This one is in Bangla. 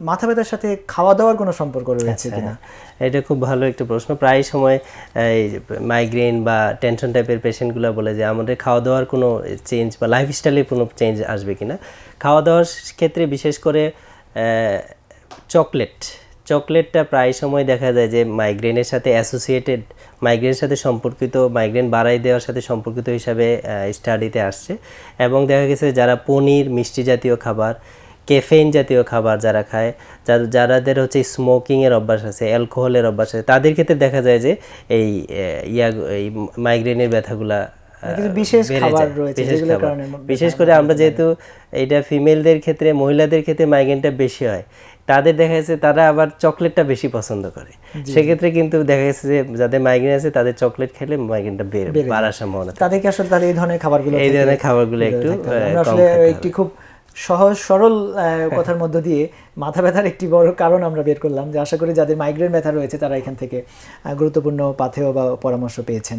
মাথা ব্যথার সাথে খাওয়া দাওয়ার কোনো সম্পর্ক রয়েছে আচ্ছা, কিনা? এটা খুব ভালো একটা প্রশ্ন। প্রায় সময় এই মাইগ্রেন বা টেনশন টাইপের পেশেন্টগুলো বলে যে আমাদের খাওয়া দাওয়ার কোনো চেঞ্জ বা লাইফস্টাইলে কোনো চেঞ্জ আসবে কিনা? খাওয়া দাওয়ার ক্ষেত্রে বিশেষ করে চকলেট চকলেটটা প্রায় সময় দেখা যায় যে মাইগ্রেনের সাথে অ্যাসোসিয়েটেড মাইগ্রেনের সাথে সম্পর্কিত মাইগ্রেন বাড়াই দেওয়ার সাথে সম্পর্কিত হিসাবে স্টাডিতে আসছে। এবং দেখা গেছে যারা পনির মিষ্টি জাতীয় খাবার কেফেইন জাতীয় খাবার যারা খায় যারা যারাদের হচ্ছে স্মোকিংয়ের অভ্যাস আছে অ্যালকোহলের অভ্যাস আছে তাদের ক্ষেত্রে দেখা যায় যে এই ইয়া এই মাইগ্রেনের ব্যথাগুলা কিছু বিশেষ খাবার। রয়েছে করে আমরা যেহেতু এটা ফিমেলদের ক্ষেত্রে মহিলাদের ক্ষেত্রে মাইগ্রেনটা বেশি হয় তাদের দেখা যাচ্ছে তারা আবার চকলেটটা বেশি পছন্দ করে। সেক্ষেত্রে কিন্তু দেখা গেছে যে যাদের মাইগ্রেন আছে তাদের চকলেট খেলে মাইগ্রেনটা বেড়ে বাড়ার সম্ভাবনা। তাদেরকে আসলে তাহলে এই ধরনের খাবারগুলো এই ধরনের খাবারগুলো একটু আসলে একটি খুব সহজ সরল কথার মধ্য দিয়ে মাথা ব্যথার একটি বড় কারণ আমরা বের করলাম। যে আশা করি যাদের মাইগ্রেন ব্যথা রয়েছে তারা এখান থেকে গুরুত্বপূর্ণ পাথেয় বা পরামর্শ পেয়েছেন।